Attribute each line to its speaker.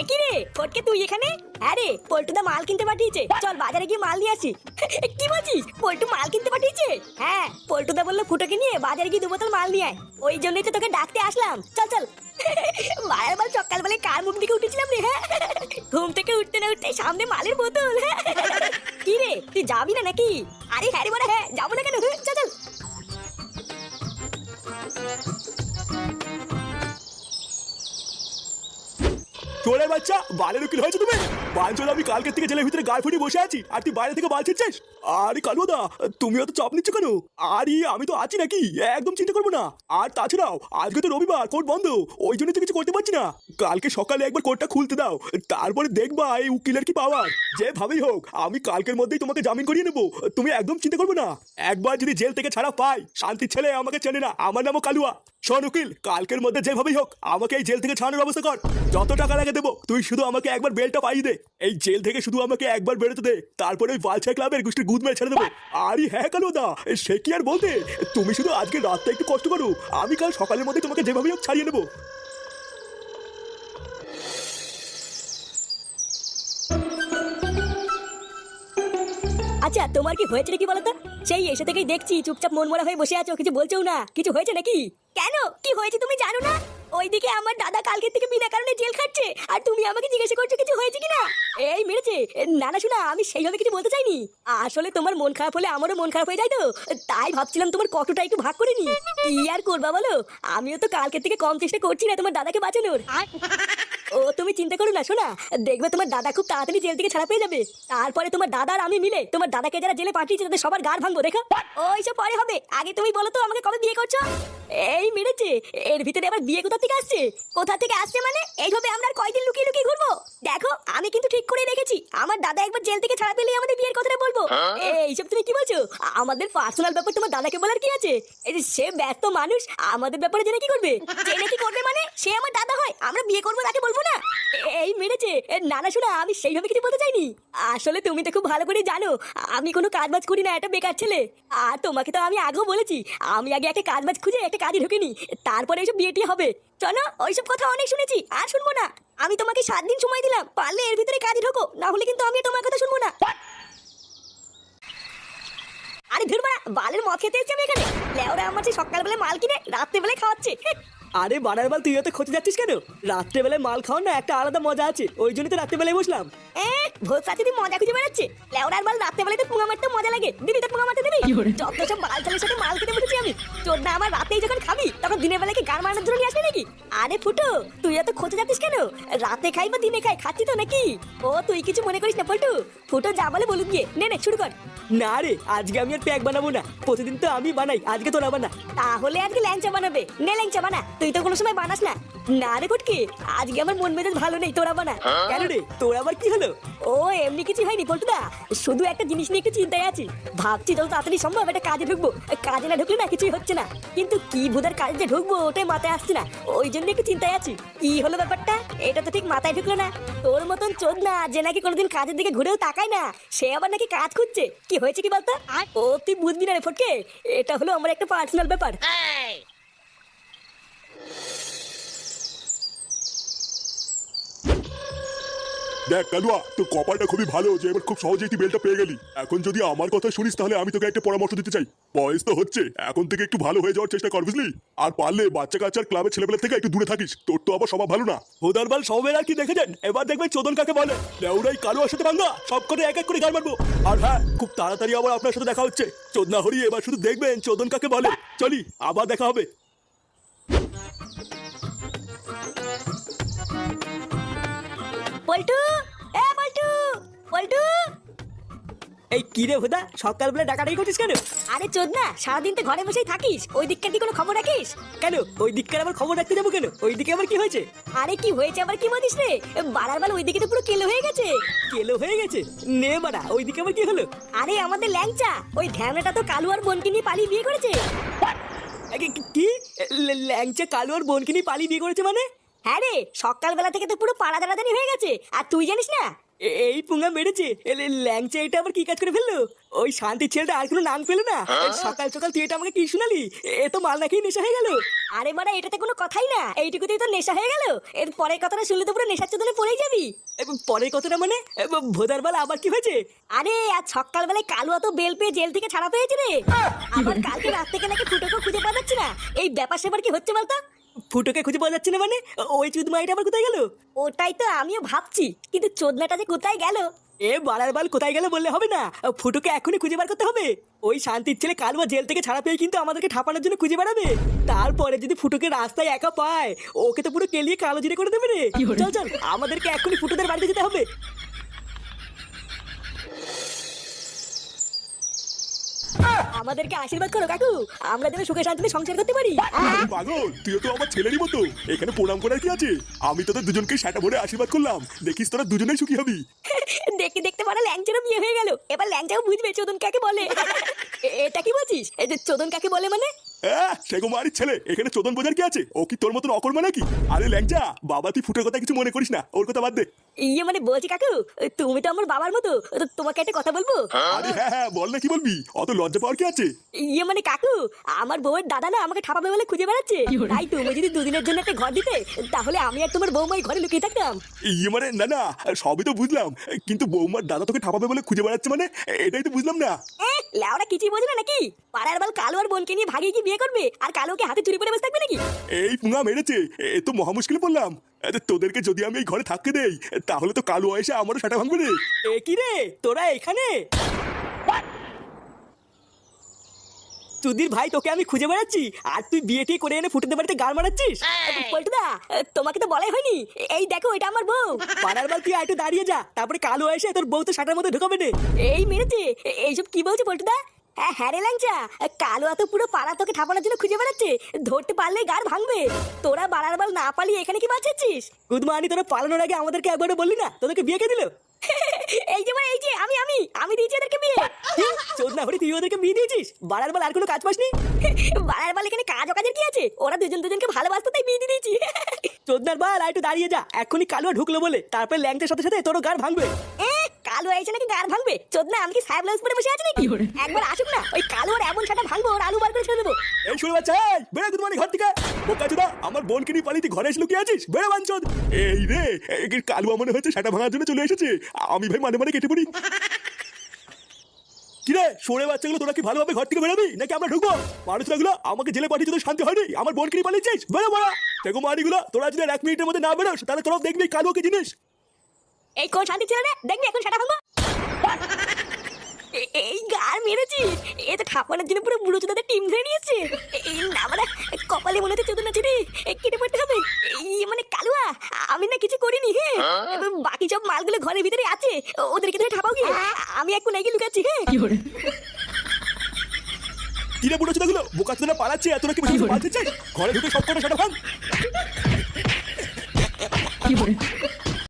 Speaker 1: একই রে? ফটকে তুই এখানে? হ্যাঁ রে পল্টুদা মাল কিনতে পাঠিয়েছে। চল বাজারে গিয়ে মাল নিয়ে আসি। কি বলছিস? পল্টু মাল কিনতে পাঠিয়েছে? হ্যাঁ পল্টুদা বলল ফুটোকে নিয়ে বাজারে গিয়ে দু বোতল মাল নিয়ে আয়। ওই জন্যই তো তোকে ডাকতে আসলাম। চল চল। মায়ের মাল সকালবেলায় কার মুখ দিকে উঠেছিলাম রে? হ্যাঁ ঘুম থেকে উঠতে না উঠতে সামনে মালের বোতল। হ্যাঁ কি রে তুই যাবি না নাকি? আরে হ্যাঁ রে বলে হ্যাঁ যাব না কেন? হ্যাঁ, চল চল।
Speaker 2: চোরের বাচ্চা, বালের উকিল হয়েছে তুমি? বাঞ্চল আমি কালকের থেকে জেলের ভিতরে গায়ে ফুটিয়ে বসে আছি, আর তুই বাইরে থেকে বাল ছিটছিস? আরে কালুদা তুমি অত চাপ নিচ্ছ কেন? আরে, আমি তো আছি নাকি? একদম চিন্তা করব না। আর তাছাড়াও, আজকে তো রবিবার, কোর্ট বন্ধ। ওই জন্য তো কিছু করতে পারছি না। কালকে সকালে একবার কোর্টটা খুলতে দাও, তারপরে দেখবা এই উকিলের কি পাওয়ার যেভাবেই হোক, আমি কালকের মধ্যেই তোমাকে জামিন করিয়ে নেব। তুমি একদম চিন্তা করবে না। একবার যদি জেল থেকে ছাড়া পাই, শান্তির ছেলে আমাকে চেনে না। আমার নামও কালুয়া। শোন উকিল, কালকের মধ্যে যেভাবেই হোক, আমাকে এই জেল থেকে ছাড়ানোর ব্যবস্থা কর। যত টাকা লাগে দেবো, তুই শুধু আমাকে একবার বেলটা পাইয়ে দে। এই জেল থেকে শুধু আমাকে একবার বেরোতে দে। তারপরে ওই বালছা ক্লাবের গোষ্ঠীর গুদ মেরে ছেড়ে দেবো। আরে হ্যাঁ কালো দা সে কি আর বলতে? তুমি শুধু আজকে রাতটা একটু কষ্ট করো। আমি কাল সকালের মধ্যে তোমাকে যেভাবেই হোক ছাড়িয়ে নেব।
Speaker 1: আচ্ছা তোমার কি হয়েছে নাকি বলতো? সেই এসে থেকেই দেখছি, চুপচাপ মন মরা হয়ে বসে আছো, কিছু বলছেও না। কিছু হয়েছে নাকি? হয়েছে তুমি জানো না? ওইদিকে আমার দাদা কালকে থেকে বিনা কারণে জেল খাচ্ছে। আর তুমি আমাকে জিজ্ঞাসা করছ কিছু হয়েছে কিনা? এই মেরেছে। না না, শোনা, আমি সেইভাবে কিছু বলতে চাইনি। আসলে তোমার মন খারাপ হলে আমারও মন খারাপ হয়ে যায় তো। তাই ভাবছিলাম তোমার কতটা একটু ভাগ করে নি কি আর করবা বলো? আমিও তো কালকে থেকে কম চেষ্টা করছি না তোমার দাদাকে বাঁচানোর। তুমি চিন্তা করো না শোনা দেখবে তোমার দাদা খুব তাড়াতাড়ি জেল থেকে ছাড়া পেয়ে যাবে। তারপরে তোমার দাদা আর আমি মিলে তোমার দাদাকে যারা জেলে পাঠিয়েছে তাদের সবার গার ভাঙবো দেখো। ওইসব পরে হবে। আগে তুমি বলো তো আমাকে কবে বিয়ে করছ? এই মেরেছে। এর ভিতরে আবার বিয়ে কোথা থেকে আসছে? কোথা থেকে আসছে মানে? এইভাবে আমরা কয়দিন লুকিয়ে লুকিয়ে ঘুরবো? ঠিক করে রেখেছি। আমার দাদা একবার জেল থেকে ছাড়া পেলেই আমাদের বিয়ের কথাটা বলব। এইসব তুমি কি বলছো? আমাদের পার্সোনাল ব্যাপার তোমার দাদাকে বলার কি আছে? সে ব্যস্ত মানুষ আমাদের ব্যাপারে জেনে কি করবে? জেনে কি করবে মানে? সে আমার দাদা হয় আমরা বিয়ে করব তাকে বলব না? এই মেরেছে। না না শোনা আমি সেইভাবে কিছু বলতে চাইনি। আসলে তুমি তো খুব ভালো করে জানো আমি কোনো কাজ বাজ করি না একটা বেকার ছেলে। আর তোমাকে তো আমি আগেও বলেছি আমি আগে একটা কাজ বাজ খুঁজে একটা কাজে ঢুকিনি। তারপরে এইসব বিয়েটি হবে। চলো ওইসব কথা অনেক শুনেছি আর শুনব না। আমি তোমাকে সাত দিন সময় দিলাম পারলে এর ভিতরে কাজে ঢোকো না হলে কিন্তু আমি তোমার কথা শুনব না। আরে ধুরবা বালের মদ খেতে এসছি আমি এখানে। লেওরা আমার সেই সকালবেলা মাল কিনে রাত্রেবেলায় খাওয়াচ্ছে।
Speaker 3: আরে বানার বাল তুই এত খোঁজে যাচ্ছিস কেন? রাত্রেবেলায় মাল খাওয়ার না একটা আলাদা মজা আছে ওই জন্যই তো রাত্রেবেলায় বসলাম।
Speaker 1: মজা খুঁজে বেড়াচ্ছে লেওরার বাল রাত্রেবেলায় তো পুঙা মারতে মজা লাগে। তো পুঙা মারতে দিবি? যত সব মাল চালের সাথে মাল খেতে বসেছি আমি তোর না আমার রাতেই যখন খাবি তখন দিনের বেলায় কি গান মারানোর জন্য নিয়ে আসবি নাকি? আরে ফুটো তুই এত খোঁজে যাচ্ছিস কেন? রাতে খাই বা দিনে খাই খাচ্ছি তো নাকি? ও তুই কিছু মনে করিস না পল্টু। ফুটো যা বলে গিয়ে। নে নে শুরু কর।
Speaker 3: না রে আজকে আমি আর প্যাক বানাবো না প্রতিদিন তো আমি বানাই আজকে তোরা বানা।
Speaker 1: তাহলে আজকে ল্যাংচা বানাবে। নে ল্যাংচা বানা। তুই তো কোনো সময় বানাস না। না রে ফুটকি আজকে আমার মন মেজাজ ভালো নেই তোরা বানা
Speaker 3: কেন রে? তোর আবার কি হলো?
Speaker 1: ও এমনি কিছু হয়নি পল্টুদা। শুধু একটা জিনিস নিয়ে একটু চিন্তায় আছি। ভাবছি যত তাড়াতাড়ি সম্ভব একটা কাজে ঢুকবো। কাজে না ঢুকলে না কিছুই হচ্ছে না। কিন্তু কি ভুদার কাজে যে ঢুকবো ওটাই মাথায় আসছে না। ওই জন্য একটু চিন্তায় আছি। কি হলো ব্যাপারটা? এটা তো ঠিক মাথায় ঢুকলো না। তোর মতন চোদ না যে নাকি কোনোদিন কাজের দিকে ঘুরেও তাকায় না সে আবার নাকি কাজ খুঁজছে। কি হয়েছে কি বলতো? ও তুই বুঝবি না রে ফটকে। এটা হলো আমার একটা পার্সোনাল ব্যাপার।
Speaker 2: দেখ, কালুয়া, তোর কপালটা খুবই ভালো, যে এবার খুব সহজেই তুই বেলটা পেয়ে গেলি। এখন যদি আমার কথা শুনিস, তাহলে আমি তোকে একটা পরামর্শ দিতে চাই। বয়স তো হচ্ছে, এখন থেকে একটু ভালো হয়ে যাওয়ার চেষ্টা কর, বুঝলি? আর পারলে বাচ্চা কাচ্চার ক্লাবের ছেলেবেলা থেকে একটু দূরে থাকিস, তোর তো আবার স্বভাব ভালো না। হোদার বাল সবের আর কি দেখেছেন? এবার দেখবেন চোদন কাকে বলে। দেউরাই কালুয়ার সাথে ভাঙ্গা সব করে এক এক করে গাল মারবো। আর হ্যাঁ খুব তাড়াতাড়ি আবার আপনার সাথে দেখা হচ্ছে। চোদনা হরি এবার শুধু দেখবেন চোদন কাকে বলে। চলি, আবার দেখা হবে।
Speaker 1: পল্টু! এ পল্টু! পল্টু!
Speaker 3: এই কি রে হুদা সকালবেলা ডাকাটাই করছিস কেন?
Speaker 1: আরে চোদ না সারাদিন তো ঘরে বসেই থাকিস। ওই দিককার কি কোনো খবর রাখিস?
Speaker 3: কেন? ওই দিককার আবার খবর রাখতে যাব কেন? ওই দিকে আবার কি হয়েছে?
Speaker 1: আরে কি হয়েছে আবার কি বলিস রে? বাড়ার বেলা ওইদিকে তো পুরো কেলো হয়ে গেছে।
Speaker 3: কেলো হয়ে গেছে? নে বাড়া ওই দিকে আবার কি হলো?
Speaker 1: আরে আমাদের ল্যাংচা ওই ধ্যানটা তো কালু আর বোনকে নিয়ে পালিয়ে বিয়ে করেছে।
Speaker 3: কি- ল্যাংচা কালু আর বোনকে নিয়ে পালিয়ে বিয়ে করেছে মানে?
Speaker 1: হ্যাঁ রে সকালবেলা থেকে তো পুরো পাড়া দাঁড়াদানি হয়ে গেছে। আর তুই জানিস না
Speaker 3: এই পুঙ্গা মেরেছে ল্যাংচা এটা আবার কি কাজ করে ফেলল? ওই শান্তির ছেলেটা আর কোনো নাম পেল না। সকাল সকাল তুই এটা আমাকে কি শুনালি? এ তো মাল নাকি নেশা হয়ে গেল।
Speaker 1: আরে বাড়া এটাতে কোনো কথাই না। এইটুকুতেই তো নেশা হয়ে গেল। এর পরের কথাটা শুনলে তো পুরো নেশার চোদনে পড়েই যাবি।
Speaker 3: পরের কথাটা মানে? ভোদার বেলা আবার কি হয়েছে?
Speaker 1: আরে আজ সকালবেলায় কালুয়া তো বেল পেয়ে জেল থেকে ছাড়া পেয়েছে রে। আবার কালকে রাত থেকে নাকি ফুটোকে খুঁজে পাওয়া যাচ্ছে না। এই ব্যাপার সেবার কি হচ্ছে বলতো?
Speaker 3: ফুটোকে খুঁজে পাওয়া যাচ্ছে না মানে? ওই চুদ মাইটা আবার কোথায় গেল?
Speaker 1: ওটাই তো আমিও ভাবছি কিন্তু চোদনাটা যে কোথায় গেল?
Speaker 3: এ বালার বাল কোথায় গেল বললে হবে না। ফুটোকে এখনই খুঁজে বার করতে হবে। ওই শান্তির ছেলে কালুয়া জেল থেকে ছাড়া পেয়ে কিন্তু আমাদেরকে ঠাপানোর জন্য খুঁজে বেড়াবে। তারপরে যদি ফুটোকে রাস্তায় একা পায় ওকে তো পুরো কেলিয়ে কালো জিরে করে দেবে রে। চল চল আমাদেরকে এখনই ফুটোদের বাড়িতে যেতে হবে।
Speaker 1: আমাদেরকে আশীর্বাদ করো কাকু। আমরা যেন সুখে শান্তিতে সংসার করতে পারি।
Speaker 2: আরে পাগল তুই তো আমার ছেলেরই মতো। এখানে প্রণাম করার কি আছে? আমি তোদের দুজনকে সেটা ভরে আশীর্বাদ করলাম। দেখিস তোরা দুজনেই সুখী হবি।
Speaker 1: দেখতে দেখতে পারা ল্যাংচারও বিয়ে হয়ে গেল। এবার ল্যাংচাও বুঝবে চোদন কাকে বলে। এটা কি বলছিস? এই যে চোদন কাকে বলে মানে?
Speaker 2: হ্যাঁ সে ছেলে। এখানে চোদন বোঝার কি আছে? ও কি তোর মতন অকর্মা নাকি? আরে ল্যাংচা বাবা তুই ফুটের কথা কিছু মনে করিস না। ওর কথা বাদ দে।
Speaker 1: ইয়ে মানে বলছি কাকু তুমি তো আমার বাবার মতো। তো তোমাকে একটা কথা বলব?
Speaker 2: আরে হ্যাঁ হ্যাঁ বল না কি বলবি? অত লজ্জা পাওয়ার কি আছে?
Speaker 1: ইয়ে মানে কাকু আমার বউয়ের দাদা না আমাকে ঠাপাবে বলে খুঁজে বেড়াচ্ছে। তাই তুমি যদি দুদিনের জন্য একটা ঘর দিতে তাহলে আমি আর তোমার বৌমাই ঘরে লুকিয়ে থাকতাম।
Speaker 2: ইয়ে মানে না না সবই তো বুঝলাম। কিন্তু বৌমার দাদা তোকে ঠাপাবে বলে খুঁজে বেড়াচ্ছে মানে এটাই তো বুঝলাম না।
Speaker 1: এ, কিছুই বোঝে না নাকি? পাড়ার বাল কালো আর বোনকে নিয়ে ভাগিয়ে কি বিয়ে করবে? আর কালোকে হাতে চুরি করে বসে থাকবে নাকি?
Speaker 2: এই পুঙা মেরেছে। এ তো মহা মুশকিলে পড়লাম তোদেরকে যদি আমি এই ঘরে থাকতে দেই তাহলে তো কালো এসে আমারও সেটা ভাঙবে রে।
Speaker 3: এ কি রে? তোরা এখানে? তুদির ভাই তোকে আমি খুঁজে বেড়াচ্ছি। আর তুই বিয়ে টিয়ে করে এনে ফুটেতে বাড়িতে গাল মারাচ্ছিস?
Speaker 1: পল্টুদা তোমাকে তো বলাই হয়নি। এই দেখো এটা আমার বউ।
Speaker 3: পাড়ার বাল তুই একটু দাঁড়িয়ে যা। তারপরে কালো এসে তোর বউ তো শাটার মধ্যে ঢুকাবে নে।
Speaker 1: এই। মেরেছে। এইসব কি বলছে পল্টুদা হ্যাঁ হ্যাঁ রে ল্যাংচা কালো এত পুরো পাড়া তোকে ঠাপানোর জন্য খুঁজে বেড়াচ্ছে। ধরতে পারলে গার ভাঙবে। তোরা বাড়ার বাল না পালিয়ে এখানে কি বাঁচাচ্ছিস?
Speaker 3: গুদমানি তোরা পালানোর আগে আমাদেরকে একবারও বললি না? তোদেরকে বিয়ে কে দিল?
Speaker 1: এই যে এই যে আমি আমি আমি দিয়েছি এদেরকে বিয়ে।
Speaker 3: চোদ না হলে তুই ওদেরকে বিয়ে দিয়েছিস? বাড়ার বাল আর কোনো কাজ পাসনি?
Speaker 1: বাড়ার বাল এখানে কাজ কাজের কি আছে? ওরা দুজন দুজনকে ভালোবাসতো তাই বিয়ে দিয়ে দিয়েছি।
Speaker 3: চোদনার বাল আর একটু দাঁড়িয়ে যা। এখনই কালো ঢুকলো বলে তারপরে ল্যাংটার সাথে সাথে তোরও গার ভাঙবে।
Speaker 1: এ, কালো এসে নাকি গার ভাঙবে? চোদ না আমি কি সাহেব ব্লাউজ পরে বসে আছি নাকি? একবার আসুক না ওই কালো আর এমন সাটা ভাঙবো ওর আলু বার করে ছেড়ে দেবো।
Speaker 2: এই শুনে বাচ্চা এই বেড়ে তোমার ঘর থেকে। বোকা চোদা আমার বোনকে নিয়ে পালিয়ে তুই ঘরে এসে লুকিয়ে আছিস? বেড়ে বাঞ্চদ এই রে এই কালুয়া মনে হচ্ছে সেটা ভাঙার জন্য চলে এসেছে? আমি ভাই মানে মানে কেটে পড়ি। কিরে সরে বাচ্চাগুলো তোরা কি ভালোভাবে ঘর থেকে বেরোবি? নাকি আমরা ঢুকবো? মানুষগুলো আমাকে জেলে পাঠিয়ে তোদের শান্তি হয়নি? আমার বোনকে নিয়ে পালিয়েছিস? বেরো বড়া দেখো মারিগুলো তোরা যদি এক মিনিটের মধ্যে না বেরোস তাহলে তোরাও দেখবি এই কালুয়াকে জিনিস।
Speaker 1: এই কোন শান্তি ছিল রে দেখবি এখন সাটা ভাঙবো? এই গার মেরেছি। এ তো ঠাপানোর জন্য পুরো বুড়ো চোদাদের টিম ধরে নিয়েছে। এই না মানে কপালে মনে হচ্ছে চোদন এ, কেটে পড়তে হবে। এই মানে কালুয়া আমি না কিছু করিনি হ্যাঁ? বাকি সব মালগুলো ঘরের ভিতরে আছে। ওদেরকে ধরে ঠাপাও কি আমি এক কোনায় গিয়ে লুকাচ্ছি হ্যাঁ?
Speaker 2: কিরে বুড়ো চোদাগুলো বোকা চোদা পালাচ্ছে কি বেশি পালাচ্ছিস ঘরে ঢুকে সব কটা সেটা ভাঙ
Speaker 4: কি